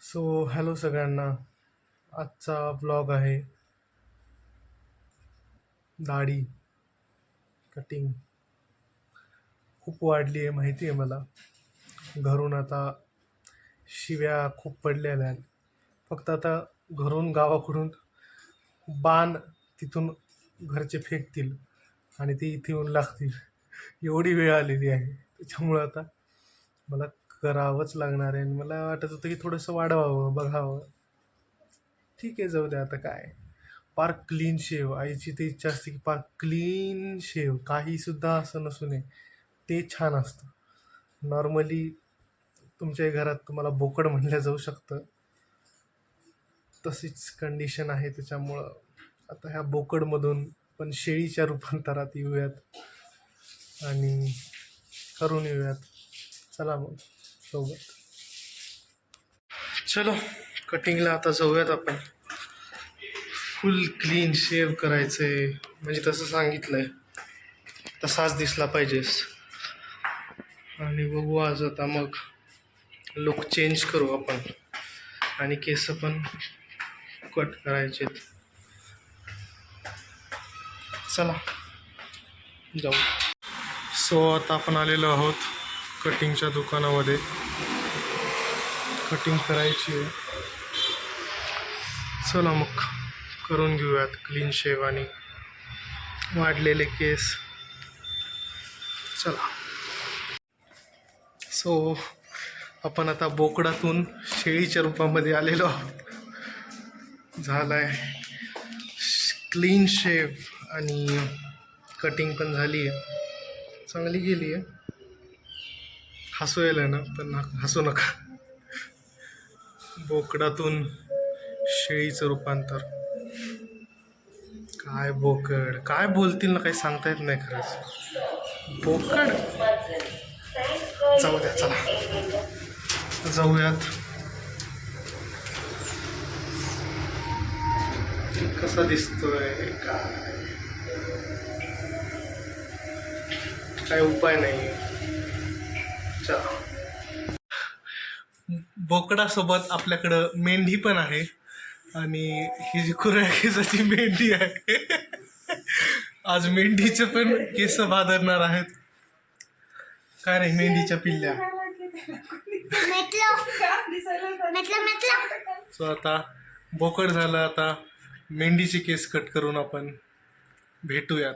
So hello सगळ्यांना. आजचा blog आहे. दाढी कटिंग खूप वाढली आहे माहिती आहे मला. घरून आता शिव्या खूप पडलेल्या आहेत. फक्त आता घरून गावाकडून बाण तिथून घरचे फेकतील आणि ते इथे येऊन लागतील. एवढी वेळ आलेली आहे. त्याच्यामुळं आता मला करावंच लागणार आहे. आणि मला वाटत होतं की थोडंसं वाढवावं बघावं. ठीक आहे जाऊ द्या आता काय. पार क्लीन शेव. आईची ती इच्छा असते की पार क्लीन शेव. काहीसुद्धा असं नसू नये. ते छान असतं. नॉर्मली तुमच्याही घरात तुम्हाला बोकड म्हणलं जाऊ शकतं. तशीच कंडिशन आहे त्याच्यामुळं. आता ह्या बोकडमधून पण शेळीच्या रूपांतरात येऊयात. आणि करून येऊयात. चला मग. सोबत. चलो कटिंगला आता जाऊयात आपण. फुल क्लीन शेव करायचंय. म्हणजे तसं सांगितलंय. तसाच दिसला पाहिजेस. आणि बघू आज आता मग लुक चेंज करू आपण. आणि केस पण कट करायचेत चला जाऊ. सो आता आपण आलेलो आहोत. कटिंगच्या दुकानामध्ये. कटिंग करायची आहे. चला मग करून घेऊयात क्लीन शेव आणि वाढलेले केस. चला. सो आपण आता बोकडातून शेळीच्या रूपामध्ये आलेलो आहोत. झालाय क्लीन शेव आणि कटिंग पण झाली आहे चांगली गेली आहे हसू यायला ना पण हसू नका. बोकडातून शेळीचं रूपांतर. काय बोकड? काय बोलतील ना काही सांगता येत नाही खरंच. बोकड? जाऊ द्या चला. जाऊयात. कसा दिसतोय काय? काय उपाय नाही. बोकडासोबत आपल्याकडं मेंढी पण आहे आणि ही जी कुऱ्या केसाची मेंढी आहे आज मेंढीचे पण केस बादरणार आहेत. काय नाही मेंढीच्या पिल्ल्या? सो आता बोकड झालं आता मेंढीचे केस कट करून आपण भेटूयात.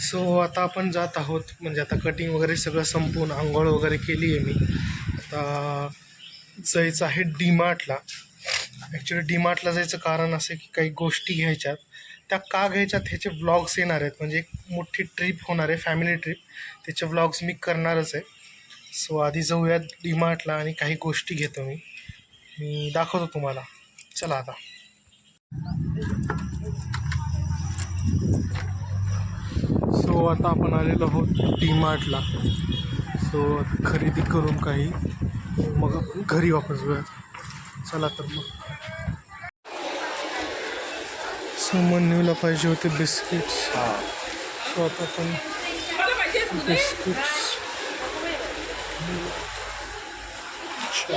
सो आता आपण जात आहोत. म्हणजे आता कटिंग वगैरे सगळं संपवून आंघोळ वगैरे केली आहे मी. आता जायचं आहे डीमार्टला ॲक्च्युली डीमार्टला जायचं कारण असं की काही गोष्टी घ्यायच्यात. त्या का घ्यायच्यात ह्याचे व्लॉग्स येणार आहेत. म्हणजे एक मोठी ट्रिप होणार आहे फॅमिली ट्रिप त्याचे व्लॉग्स मी करणारच आहे. सो आधी जाऊयात डीमार्टला आणि काही गोष्टी घेतो मी. मी दाखवतो तुम्हाला. चला आता. सो आता आपण आलेलो आहोत डी मार्टला सो खरेदी करून काही. मग आपण घरी वापस जाऊया. चला तर मग. सो मन्यूला पाहिजे होते बिस्किट्स. सो आता आपण बिस्किट्स. सो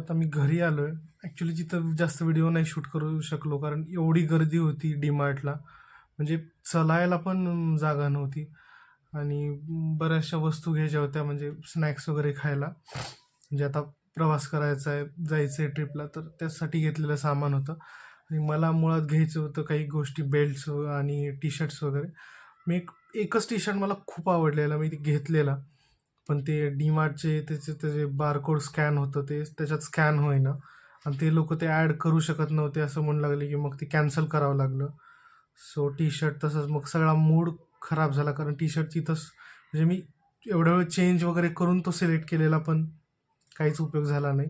आता मी घरी आलो आहे ॲक्च्युली तिथं जास्त व्हिडिओ नाही शूट करू शकलो कारण एवढी गर्दी होती डीमार्टला म्हणजे चलायला पण जागा नव्हती. आणि बऱ्याचशा वस्तू घ्यायच्या होत्या म्हणजे स्नॅक्स वगैरे खायला. म्हणजे आता प्रवास करायचा आहे जायचं आहे ट्रिपला तर त्यासाठी घेतलेलं सामान होतं. आणि मला मुळात घ्यायचं होतं काही गोष्टी बेल्ट्स आणि टी शर्ट्स वगैरे. मी एक एकच टी शर्ट मला खूप आवडलेला मी ते घेतलेला. पण ते डीमार्टचे त्याचे त्याचे बारकोड स्कॅन होतं ते त्याच्यात स्कॅन होईना. आणि ते लोक ते ॲड करू शकत नव्हते असं म्हणू लागले की मग ते कॅन्सल करावं लागलं. सो टी शर्ट तसंच. मग सगळा मूड खराब झाला कारण टी शर्टची तस म्हणजे मी एवढ्या वेळ चेंज वगैरे करून तो सिलेक्ट केलेला पण काहीच उपयोग झाला नाही.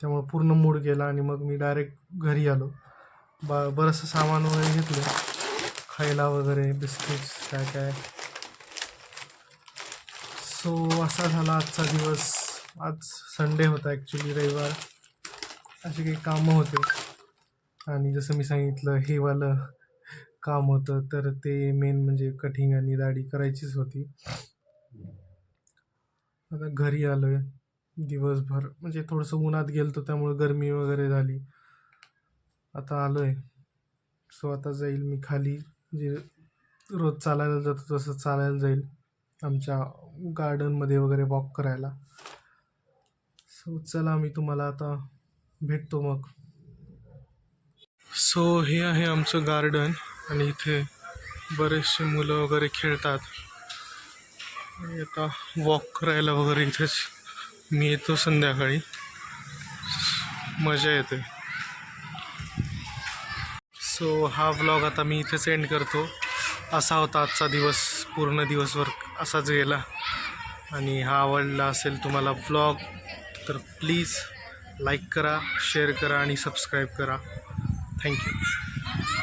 त्यामुळे पूर्ण मूड गेला आणि मग मी डायरेक्ट घरी आलो. बा बरंचसं सामान वगैरे घेतलं. खायला वगैरे बिस्किट्स काय काय सो असा झाला आजचा दिवस. आज संडे होता ॲक्च्युली रविवार. असे काही कामं होते. आणि जसं मी सांगितलं हे वालं काम होतं तर ते मेन म्हणजे कटिंग आणि दाढी करायचीच होती. आता घरी आलो आहे दिवसभर म्हणजे थोडंसं उन्हात गेलतो त्यामुळे गरमी वगैरे झाली. आता आलो आहे सो आता जाईल मी खाली. जे रोज चालायला जातो तसं चालायला जाईल. आमच्या गार्डनमध्ये वगैरे वॉक करायला. सो चला मी तुम्हाला आता भेटतो मग. सो हे आहे आमचं गार्डन आणि इथे बरेचसे मुलं वगैरे खेळतात. आणि आता वॉक करायला वगैरे इथेच मी येतो संध्याकाळी. मजा येते. सो हा व्लॉग आता मी इथेच एंड करतो. असा होता आजचा दिवस पूर्ण दिवसभर. असाच गेला. आणि हा आवडला असेल तुम्हाला ब्लॉग तर प्लीज लाईक करा शेअर करा आणि सबस्क्राईब करा. थँक्यू